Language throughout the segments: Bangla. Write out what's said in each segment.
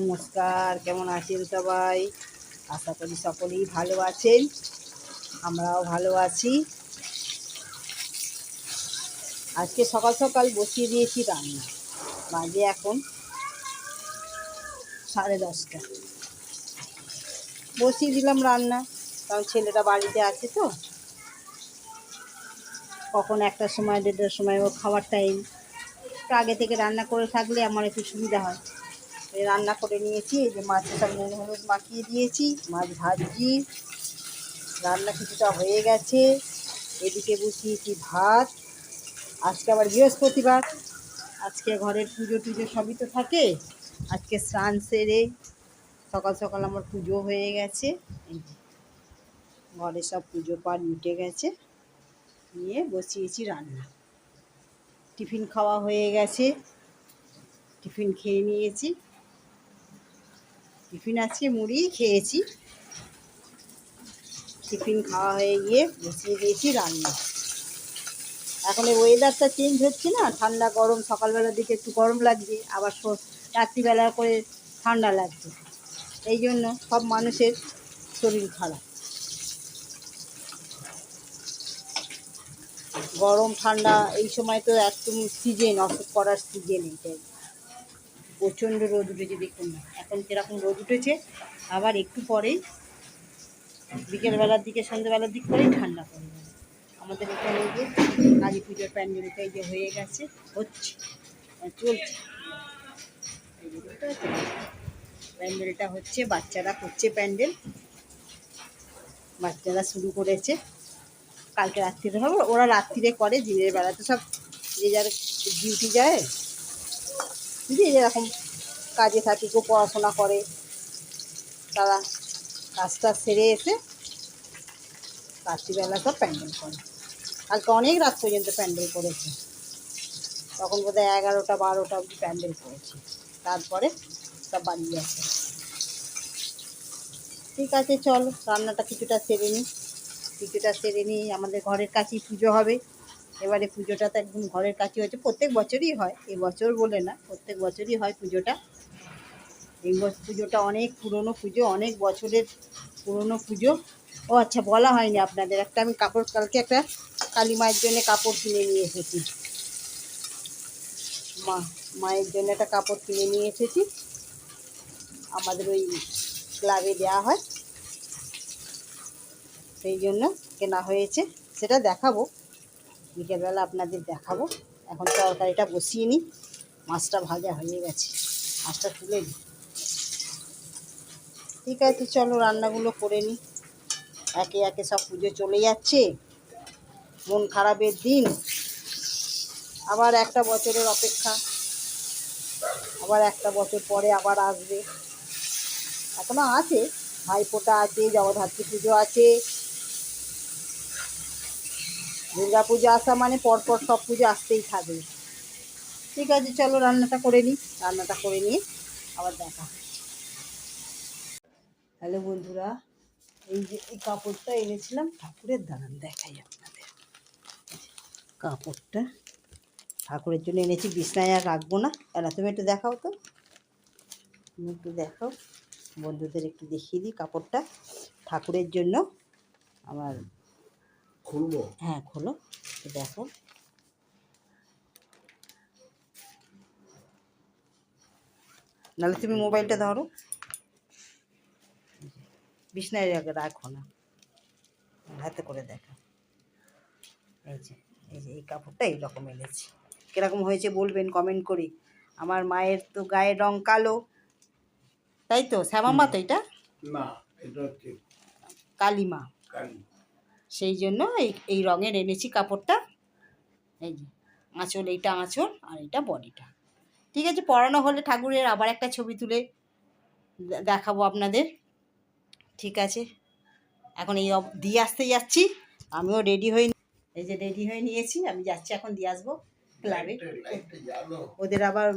নমস্কার, কেমন আছেন সবাই? আশা করি সকলেই ভালো আছেন, আমরাও ভালো আছি। আজকে সকাল সকাল বসিয়ে দিয়েছি রান্না, বাজে এখন সাড়ে দশটা। বসিয়ে দিলাম রান্না, কারণ ছেলেটা বাড়িতে আছে তো। কখন একটার সময়, দেড়টার সময় ও খাওয়ার টাইম একটু আগে থেকে রান্না করে থাকলে আমার একটু সুবিধা হয়। রান্না করে নিয়েছি, এই যে মাছের সব নুন, হলুদ মাখিয়ে দিয়েছি, মাছ ভাজছি। রান্না কিছুটা হয়ে গেছে, এদিকে বসিয়েছি ভাত। আজকে আবার বৃহস্পতিবার, আজকে ঘরের পুজো টুজো সবই তো থাকে। আজকে স্নান সেরে সকাল সকাল আমার পুজো হয়ে গেছে। ঘরে সব পুজো পাঠ মিটে গেছে, নিয়ে বসিয়েছি রান্না। টিফিন খাওয়া হয়ে গেছে, টিফিন খেয়ে নিয়েছি। টিফিন আজকে মুড়িই খেয়েছি। টিফিন খাওয়া হয়ে গিয়ে বসিয়ে দিয়েছি রান্না। এখন এই ওয়েদারটা চেঞ্জ হচ্ছে না, ঠান্ডা, গরম, সকালবেলার দিকে একটু গরম লাগছে, আবার রাত্রিবেলা করে ঠান্ডা লাগছে। এই জন্য সব মানুষের শরীর খারাপ। গরম, ঠান্ডা, এই সময় তো একদম সিজন অসুখ করার সিজন এইটাই প্রচণ্ড রোদ উঠেছে, দেখুন না। এখন কীরকম রোদ উঠেছে, আবার একটু পরেই বিকেলবেলার দিকে, সন্ধ্যেবেলার দিক করেই ঠান্ডা পড়ে যাবে। আমাদের এখানে যে কালী পুজোর প্যান্ডেলটা যে হয়ে গেছে, হচ্ছে চলছে? প্যান্ডেলটা হচ্ছে, বাচ্চারা করছে প্যান্ডেল। বাচ্চারা শুরু করেছে। কালকে রাত্রিরে হবে, ওরা রাত্রিরে করে, দিনের বেলা তো সব যে যার ডিউটি যায়। যে যেরকম কাজে থাকে, কেউ পড়াশোনা করে, তারা কাজটা সেরে এসে রাত্রিবেলা সব প্যান্ডেল করে। কালকে অনেক রাত পর্যন্ত প্যান্ডেল করেছে। তখন বোধহয় এগারোটা, বারোটা অবধি প্যান্ডেল করেছে। তারপরে সব বাড়ি গেছে ঠিক আছে, চল, রান্নাটা কিছুটা সেরে নিই কিছুটা সেরে নিই আমাদের ঘরের কাছেই পুজো হবে। এবারে পুজোটা তো একদম ঘরের কাছে হয়েছে। প্রত্যেক বছরই হয়, এবছর বলে না, প্রত্যেক বছরই হয় পুজোটা। এই বছর পুজোটা অনেক পুরনো পুজো, অনেক বছরের পুরনো পুজো। ও আচ্ছা বলা হয়নি আপনাদের একটা, আমি কাপড়, কালকে একটা কালী মায়ের জন্য কাপড় কিনে নিয়ে এসেছি। মা, মায়ের জন্য একটা কাপড় কিনে নিয়ে এসেছি। আমাদের ওই ক্লাবে দেওয়া হয়। সেই জন্য কেনা হয়েছে। সেটা দেখাবো। বিকেলবেলা আপনাদের দেখাবো। এখন তরকারিটা বসিয়ে নিই। মাছটা ভাজা হয়ে গেছে। মাছটা তুলে নিই। ঠিক আছে, চলো রান্নাগুলো করে নিই। একে একে সব পুজো চলে যাচ্ছে। মন খারাপের দিন। আবার একটা বছরের অপেক্ষা। আবার একটা বছর পরে আবার আসবে। এখনও আছে। ভাইফোঁটা আছে, জগদ্ধাত্রী পুজো আছে। দুর্গা পুজো আসা মানে পরপর সব পুজো আসতেই থাকবে। ঠিক আছে, চলো রান্নাটা করে নিই রান্নাটা করে নিয়ে আবার দেখা। হ্যালো বন্ধুরা, এই যে এই কাপড়টা এনেছিলাম ঠাকুরের দাঁড়ান দেখাই আপনাদের। কাপড়টা ঠাকুরের জন্য এনেছি, বিছনায় আর রাখব না। এরা তুমি একটু দেখাও তো। তুমি একটু দেখাও। বন্ধুদের একটু দেখিয়ে দিই কাপড়টা। ঠাকুরের জন্য আমার খুলবো? হ্যাঁ খোলো। দেখো। নাহলে তুমি মোবাইলটা ধরো। বিছনায় রেখে রাখো না। হাতে করে দেখো। এই যে এই যে এই কাপড়টা এইরকম এনেছি। কীরকম হয়েছে বলবেন কমেন্ট করে। আমার মায়ের তো গায়ের রং কালো। তাই তো? শ্যামামা তো এটা? না এটা হচ্ছে কালিমা। কালি। সেই জন্য এই এই রঙের এনেছি কাপড়টা। এই যে আঁচল এইটা আঁচল আর এটা বডিটা। ঠিক আছে পরানো হলে ঠাকুরের আবার একটা ছবি তুলে দেখাবো আপনাদের। ঠিক আছে এখন এই অব- দিয়ে আসতে যাচ্ছি। আমিও রেডি হয়ে এই যে রেডি হয়ে নিয়েছি আমি যাচ্ছি এখন দিয়ে আসব ক্লাবে। ওদের আবার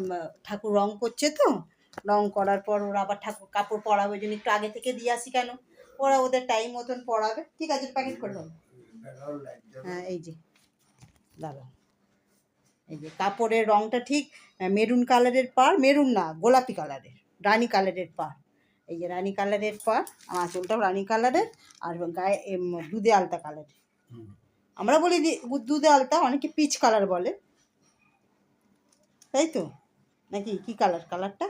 ঠাকুর রং করছে তো রং করার পর ওরা আবার ঠাকুর কাপড় পরাবে জন্য একটু আগে থেকে দিয়ে আসি কেন? ওরা ওদের টাইম মতন পড়াবে। ঠিক আছে প্যাকেট করে দেবো হ্যাঁ এই যে। দাঁড়াও। এই যে কাপড়ের রংটা ঠিক মেরুন কালারের পার মেরুন না গোলাপি কালারের রানী কালারের পার এই যে রানী কালারের পার আমার আঁচলটাও রানী কালারের আর গায়ে দুধে আলতা কালারের আমরা বলি দুধে আলতা অনেকে পিচ কালার বলে। তাই তো? নাকি কি কালার কালারটা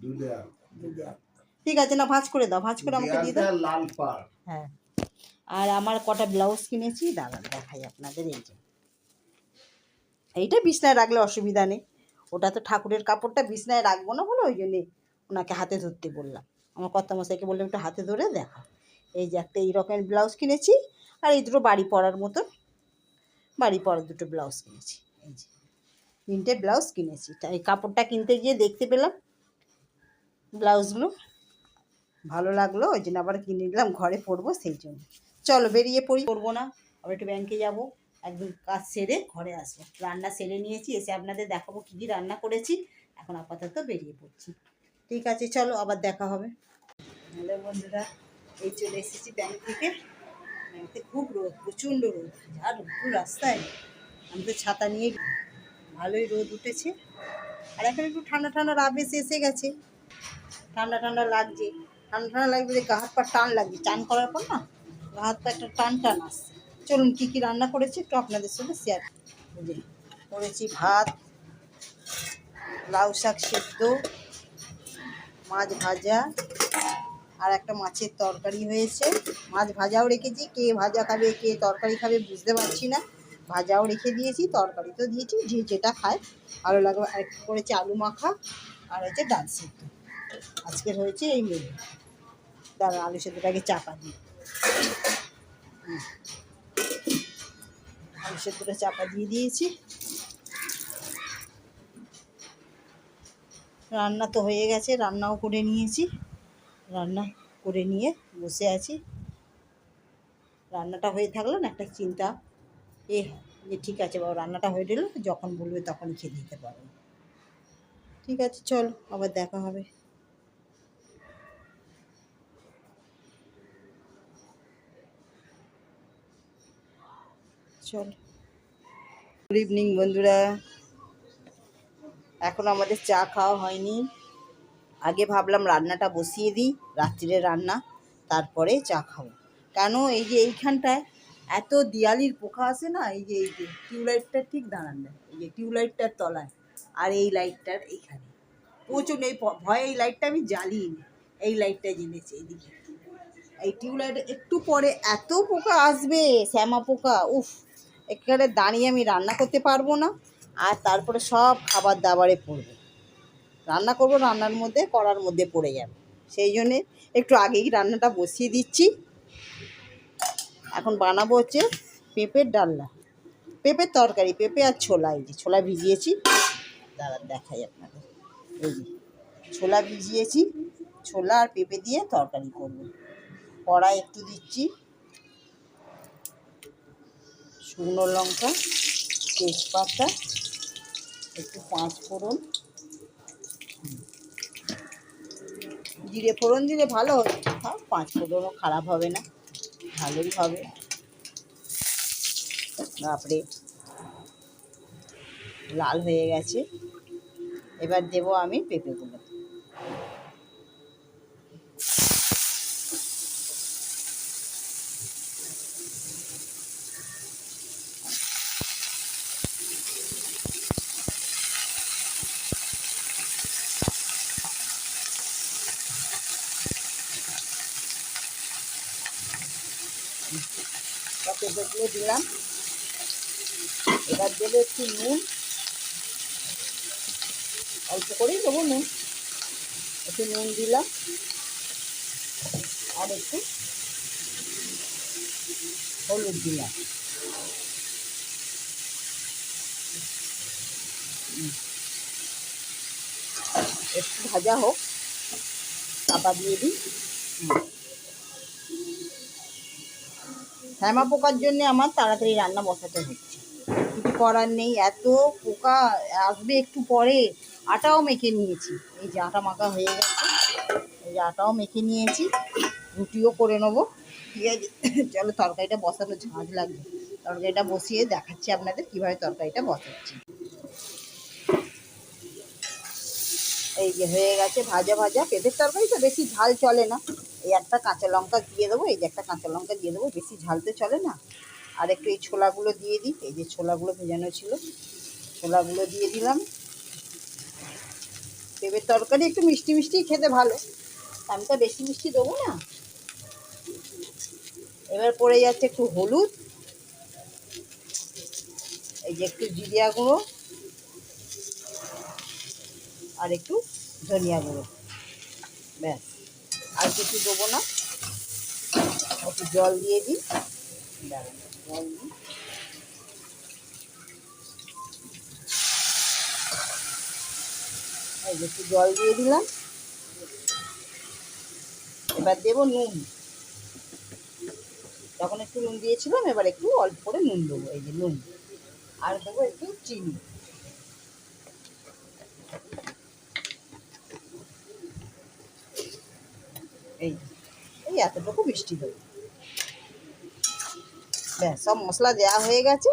দুধে আলতা। ঠিক আছে না ভাঁজ করে দাও ভাঁজ করে আমাকে দিয়ে দাও। লাল পাড়। হ্যাঁ আর আমার কটা ব্লাউজ কিনেছি দাঁড়ান দেখাই আপনাদের এই যে। এইটা বিছনায় রাখলে অসুবিধা নেই ওটা তো ঠাকুরের কাপড়টা বিছনায় রাখব না বলে ওই জন্যে ওনাকে হাতে ধরতে বললাম। আমার কর্তামশাইকে বললাম একটু হাতে ধরে দেখা এই যে একটা এই রকমের ব্লাউজ কিনেছি আর এই দুটো বাড়ি পরার মতো বাড়ি পরার দুটো ব্লাউজ কিনেছি। এই যে তিনটে ব্লাউজ কিনেছি। তা এই কাপড়টা কিনতে গিয়ে দেখতে পেলাম ব্লাউজগুলো। ভালো লাগল, ওই জন্য আবার কিনে নিলাম, ঘরে পরবো সেই জন্য। চলো বেরিয়ে পড়ি। পড়ব না, আবার একটু ব্যাংকে যাব। একদম কাজ সেরে ঘরে আসব। রান্না সেরে নিয়েছি, এসে আপনাদের দেখাবো কী কী রান্না করেছি। এখন আপাতত বেরিয়ে পড়ছি। ঠিক আছে, চলো, আবার দেখা হবে। হ্যালো বন্ধুরা, এই চলে এসেছি ব্যাংক থেকে। ব্যাংকে খুব রোদ, প্রচণ্ড রোদ। যা রোদ রাস্তায়। আমি তো ছাতা নিয়ে ভালোই রোদ উঠেছে। আর এখন একটু ঠান্ডা ঠান্ডা আবেশ এসে গেছে। ঠান্ডা ঠান্ডা লাগছে। ঠান্ডা লাগবে, যে গা হাত পা টান লাগবে। টান করার পর না, গা হাত পা একটা টান টান আসছে। চলুন কী কী রান্না করেছি একটু আপনাদের সঙ্গে শেয়ার করেছি ভাত, লাউ শাক সেদ্ধ, মাছ ভাজা, আর একটা মাছের তরকারি হয়েছে। মাছ ভাজাও রেখেছি, কে ভাজা খাবে, কে তরকারি খাবে বুঝতে পারছি না। ভাজাও রেখে দিয়েছি, তরকারি তো দিয়েছি, যে যেটা খায়, ভালো লাগবে। আর করেছি আলু মাখা, আর হচ্ছে ডাল সেদ্ধ। আজকের হয়েছে এই মেনু। দাঁড়া আলু সেদ্ধটাকে চাপা দিই। হুম। আলু সেদ্ধটা চাপা দিয়ে দিয়েছি। রান্না তো হয়ে গেছে, রান্নাও করে নিয়েছি। রান্না করে নিয়ে বসে আছি। রান্নাটা হয়ে থাকল না একটা চিন্তা, এ হয় যে ঠিক আছে বাবা, রান্নাটা হয়ে গেল যখন বলবে তখন খেয়ে দিতে পারব। ঠিক আছে, চলো, আবার দেখা হবে। চল। গুড ইভিনিং বন্ধুরা। এখন আমাদের চা খাওয়া হয়নি। আগে ভাবলাম রান্নাটা বসিয়ে দিই রাত্রিরে রান্না, তারপরে চা খাব। কেন? এই যে এইখানটায় এত দিয়ালির পোকা আছে না, এই যে এই যে, টিউবলাইটটা ঠিক দাঁড়ান এই যে টিউবলাইটটার তলায় আর এই লাইটটার এইখানে প্রচুর এই ভয়ে এই লাইটটা আমি জ্বালিয়ে এই লাইটটা জেনেছি এইদিকে এই টিউবলাইট, একটু পরে এত পোকা আসবে, শ্যামা পোকা, উফ। এখানে দাঁড়িয়ে আমি রান্না করতে পারব না, আর তারপরে সব খাবার দাবারে পড়বে। রান্না করব, রান্নার মধ্যে, করার মধ্যে পড়ে যাবে। সেই জন্যে একটু আগেই রান্নাটা বসিয়ে দিচ্ছি। এখন বানাবো হচ্ছে পেঁপের ডালনা। পেঁপের তরকারি, পেঁপে আর ছোলা, এই যে ছোলা ভিজিয়েছি। দাঁড়া দেখাই আপনাদের। এই যে ছোলা ভিজিয়েছি, ছোলা আর পেঁপে দিয়ে তরকারি করব। কড়াই একটু দিচ্ছি। শুকনো লঙ্কা, তেজপাতা, একটু পাঁচ ফোড়ন। জিরে ফোড়ন দিলে ভালো হয়। পাঁচ ফোড়নও খারাপ হবে না, ভালোই হবে। তারপরে লাল হয়ে গেছে। এবার দেবো আমি পেঁপেগুলো। সব দিলাম। এবার দেবো একটু নুন। অল্প করেই দেবো নুন। একটু নুন দিলাম। আর একটু হলুদ দিলাম। একটু ভাজা হোক। চাপা দিয়ে দিই। শ্যামা পোকার জন্য আমার তাড়াতাড়ি রান্না বসাতে হচ্ছে। কিছু করার নেই, এত পোকা আসবে একটু পরে। আটাও মেখে নিয়েছি। এই যে আটা মাখা হয়ে গেছে। এই যে আটাও মেখে নিয়েছি। রুটিও করে নেব। ঠিক আছে? চলো তরকারিটা বসানো ঝাঁঝ লাগবে। তরকারিটা বসিয়ে দেখাচ্ছি আপনাদের কীভাবে তরকারিটা বসাচ্ছি। এই যে হয়ে গেছে ভাজা ভাজা। পেঁপের তরকারি তো বেশি ঝাল চলে না। এই একটা কাঁচা লঙ্কা দিয়ে দেবো, এই যে একটা কাঁচা লঙ্কা দিয়ে দেবো, বেশি ঝাল তো চলে না। আর একটু এই ছোলাগুলো দিয়ে দিই, এই যে ছোলাগুলো ভেজানো ছিল, ছোলাগুলো দিয়ে দিলাম। পেঁপের তরকারি একটু মিষ্টি মিষ্টি খেতে ভালো, আমি তো বেশি মিষ্টি দেবো না। এবার পড়ে যাচ্ছে একটু হলুদ, এই যে একটু জিরিয়া গুঁড়ো, আর একটু ধনিয়া গুঁড়ো, ব্যাস। আর কিছু দেবো না। একটু জল দিয়ে দিই। জল দিই একটু জল দিয়ে দিলাম। এবার দেবো নুন। তখন একটু নুন দিয়েছিলাম, এবার একটু অল্প করে নুন দেবো, এই যে নুন। আর দেবো একটু চিনি। এই এই এতটুকু মিষ্টি দেবো ব্যাস, সব মশলা দেওয়া হয়ে গেছে।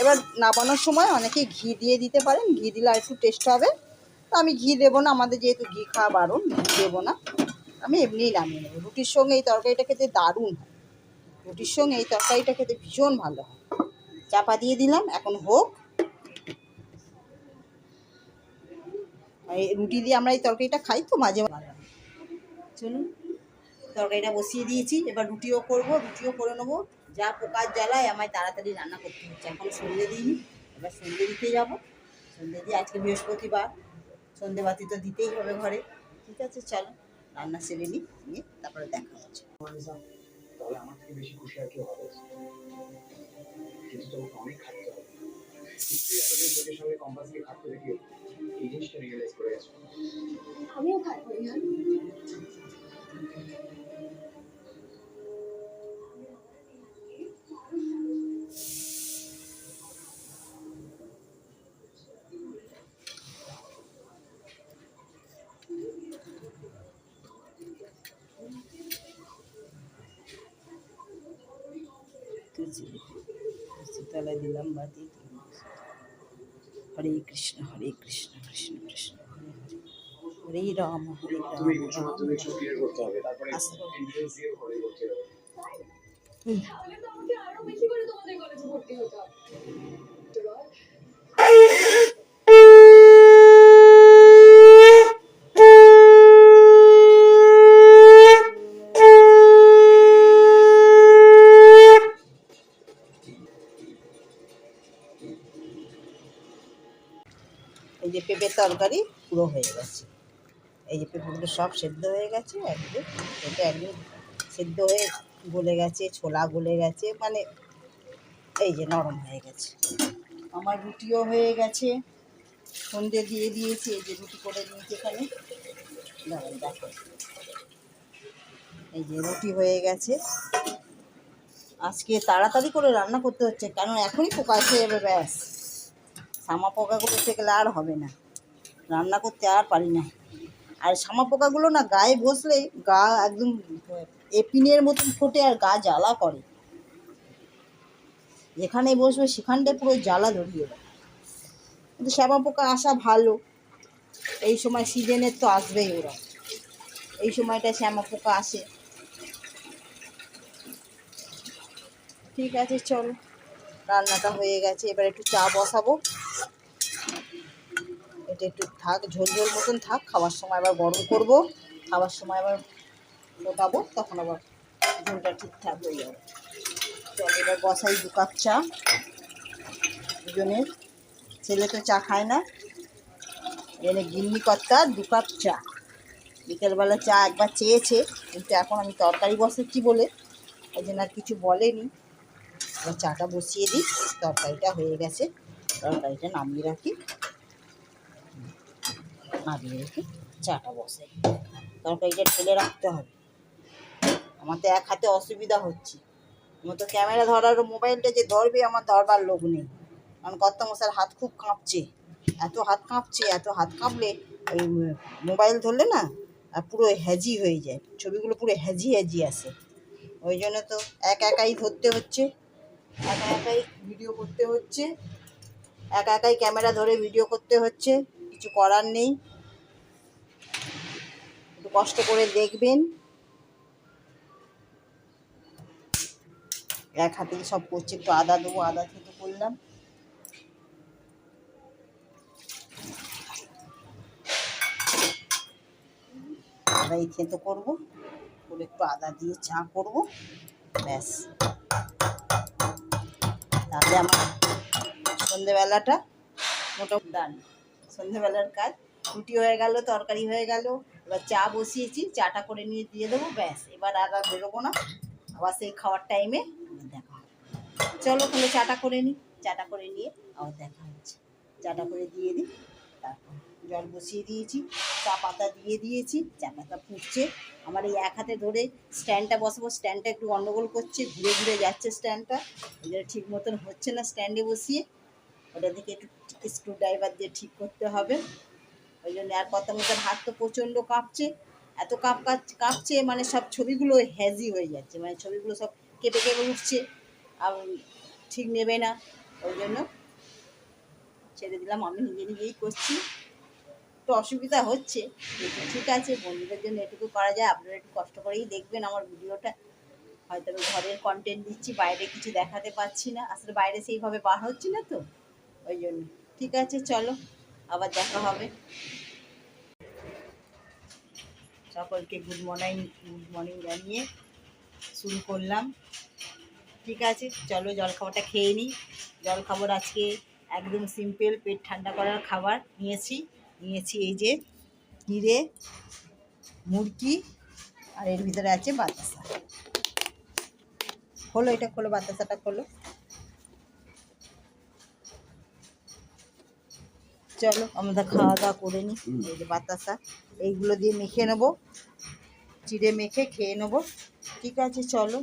এবার নামানোর সময় অনেকে ঘি দিয়ে দিতে পারেন। ঘি দিলে আর একটু টেস্ট হবে। তো আমি ঘি দেবো না, আমাদের যেহেতু ঘি খাওয়া বারণ, ঘি দেবো না। আমি এমনিই নামিয়ে নেব। রুটির সঙ্গে এই তরকারিটা খেতে দারুণ হয়। রুটির সঙ্গে এই তরকারিটা খেতে ভীষণ ভালো হয়। চাপা দিয়ে দিলাম, এখন হোক। রুটি দিয়ে আমরা এই তরকারিটা খাই তো মাঝে মাঝে। চলুন। তরকারিটা বসিয়ে দিয়েছি এবার রুটিও করব রুটিও করে নেব। যা পোকার জ্বালায় আমায় তাড়াতাড়ি রান্না করতে হচ্ছে। এখন সন্ধে দিইনি এবার সন্ধে দিতে যাব। সন্ধে দিয়ে আজকে বৃহস্পতিবার সন্ধে বাতি তো দিতেই হবে ঘরে। ঠিক আছে চলো রান্না সেরে নিই নিয়ে তারপরে দেখা হচ্ছে। তাহলে আমার থেকে বেশি খুশি আর কেউ হবে কিন্তু তোমাকে অনেক খাটতে হবে। এতদিন চোখের সঙ্গে কম্পাসকে খাটতে দেখে এই জিনিসটা রিয়েলাইজ করে আমিও খাব তুলসী তলায় দিলাম বাতি হরে কৃষ্ণ হরে কৃষ্ণ কৃষ্ণ কৃষ্ণ হরে রাম হরে রাম রাম আস্তে তরকারি পুরো হয়ে গেছে। এই যে পেঁপেগুলো সব সেদ্ধ হয়ে গেছে, একদম পেঁপে একদম সেদ্ধ হয়ে গলে গেছে, ছোলা গলে গেছে মানে এই যে নরম হয়ে গেছে। আমার রুটিও হয়ে গেছে। সন্ধে দিয়ে দিয়েছি, এই যে রুটি করে নিয়েছি এখানে। দেখো। এই যে রুটি হয়ে গেছে। আজকে তাড়াতাড়ি করে রান্না করতে হচ্ছে কারণ এখনই পোকা এসে যাবে, ব্যাস। সামা পোকাগুলো গেলে আর হবে না। রান্না করতে আর পারি না। আর শামা পোকাগুলো না গায়ে বসলেই গা একদম এপিনের মতন ফোটে আর গা জ্বালা করে। যেখানে বসবে সেখানটায় পুরো জ্বালা ধরিয়ে দেয়। কিন্তু শ্যামা পোকা আসা ভালো। এই সময় সিজনের তো আসবেই ওরা। এই সময়টা শ্যামা পোকা আসে। ঠিক আছে, চলো। রান্নাটা হয়ে গেছে, এবার একটু চা বসাবো। এটা একটু থাক, ঝোল ঝোল মতন থাক, খাওয়ার সময় আবার গরম করব, খাওয়ার সময় আবার ফোটাবো, তখন আবার ঝোলটা ঠিকঠাক হয়ে যাবে। চল এবার বসাই দু কাপ চা। দুজনের ছেলে তো চা খায় না। এনে গিন্নি কর্তা দু কাপ চা। বিকেলবেলা চা একবার চেয়েছে, কিন্তু এখন আমি তরকারি বসাচ্ছি বলে, ওই জন্য আর কিছু বলেনি। এবার চাটা বসিয়ে দিই, তরকারিটা হয়ে গেছে, তরকারিটা নামিয়ে রাখি। নামিয়ে রেখে চাটা বসাই তরকারিটা ঢেলে রাখতে হবে। আমার তো এক হাতে অসুবিধা হচ্ছে। আমার তো ক্যামেরা ধরার মোবাইলটা যে ধরবে, আমার ধরবার লোক নেই। কারণ কর্তা মশার হাত খুব কাঁপছে। এত হাত কাঁপছে, এত হাত কাঁপলে ওই মোবাইল ধরলে না, আর পুরো হ্যাজি হয়ে যায়। ছবিগুলো পুরো হ্যাজি হ্যাজি আসে। ওই জন্য তো একা একাই ধরতে হচ্ছে। একা একাই ভিডিও করতে হচ্ছে। একা একাই ক্যামেরা ধরে ভিডিও করতে হচ্ছে। কিছু করার নেই। কষ্ট করে দেখবেন। এক হাতে সব করছি, একটু আদা দেবো, আদা থেকে করলাম। আদা এই করব, করে একটু আদা দিয়ে চা করব, ব্যাস। তাহলে আমার সন্ধেবেলাটা মোটামুটি ডান সন্ধেবেলার কাজ রুটি হয়ে গেল, তরকারি হয়ে গেল। এবার চা বসিয়েছি, চাটা করে নিয়ে দিয়ে দেবো, ব্যাস। এবার আর আর বেরোবো না। আবার সেই খাওয়ার টাইমে দেখা চলো তাহলে চাটা করে নিই চাটা করে নিয়ে আবার দেখা হচ্ছে। চাটা করে দিয়ে দিই, তারপর জল বসিয়ে দিয়েছি, চা পাতা দিয়ে দিয়েছি, চা পাতা ফুটছে আমার এই এক হাতে ধরে স্ট্যান্ডটা বসাবো স্ট্যান্ডটা একটু গন্ডগোল করছে ঘুরে ঘুরে যাচ্ছে স্ট্যান্ডটা ওই ঠিক মতন হচ্ছে না স্ট্যান্ডে বসিয়ে। ওটা থেকে একটু স্ক্রু ড্রাইভার দিয়ে ঠিক করতে হবে। ওই জন্য আর কথা মতন হাত তো প্রচণ্ড কাঁপছে। এত কাঁপ কাঁপ- কাঁপছে মানে সব ছবিগুলো হ্যাজি হয়ে যাচ্ছে। মানে ছবিগুলো সব কেঁপে কেঁপে উঠছে। আর ঠিক নেবে না। ওই জন্য ছেড়ে দিলাম। আমি নিজে নিজেই করছি। একটু অসুবিধা হচ্ছে। ঠিক আছে, বন্ধুদের জন্য এটুকু করা যায়। আপনারা একটু কষ্ট করেই দেখবেন আমার ভিডিওটা। হয়তো আমি ঘরের কন্টেন্ট দিচ্ছি, বাইরে কিছু দেখাতে পাচ্ছি না। আসলে বাইরে সেইভাবে বার হচ্ছি না তো। ওই জন্য। ঠিক আছে, চলো। আবার দেখা হবে। সকলকে গুড মর্নিং গুড মর্নিং জানিয়ে শুরু করলাম। ঠিক আছে, চলো জলখাবারটা খেয়ে নিই। জলখাবার আজকে একদম সিম্পল পেট ঠান্ডা করার খাবার নিয়েছি। নিয়েছি এই যে হিরে মুরগি আর এর ভিতরে আছে বাতাসা। খোলো, এটা খোলো, বাতাসাটা খোলো। চলো আমরা খাওয়া দাওয়া করে নিই এই যে বাতাসা এইগুলো দিয়ে মেখে নেব। চিড়ে মেখে খেয়ে নেব। ঠিক আছে চলো।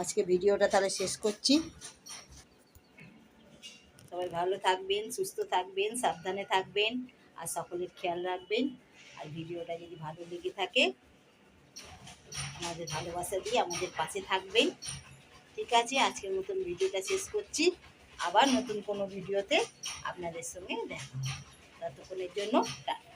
আজকে ভিডিওটা তাহলে শেষ করছি। সবাই ভালো থাকবেন সুস্থ থাকবেন সাবধানে থাকবেন আর সকলের খেয়াল রাখবেন। আর ভিডিওটা যদি ভালো লেগে থাকে আমাদের ভালোবাসা দিয়ে আমাদের পাশে থাকবেন। ঠিক আছে আজকের মতন ভিডিওটা শেষ করছি। আবার নতুন কোনো ভিডিওতে আপনাদের সঙ্গে দেখা। ততক্ষণের জন্য টাটা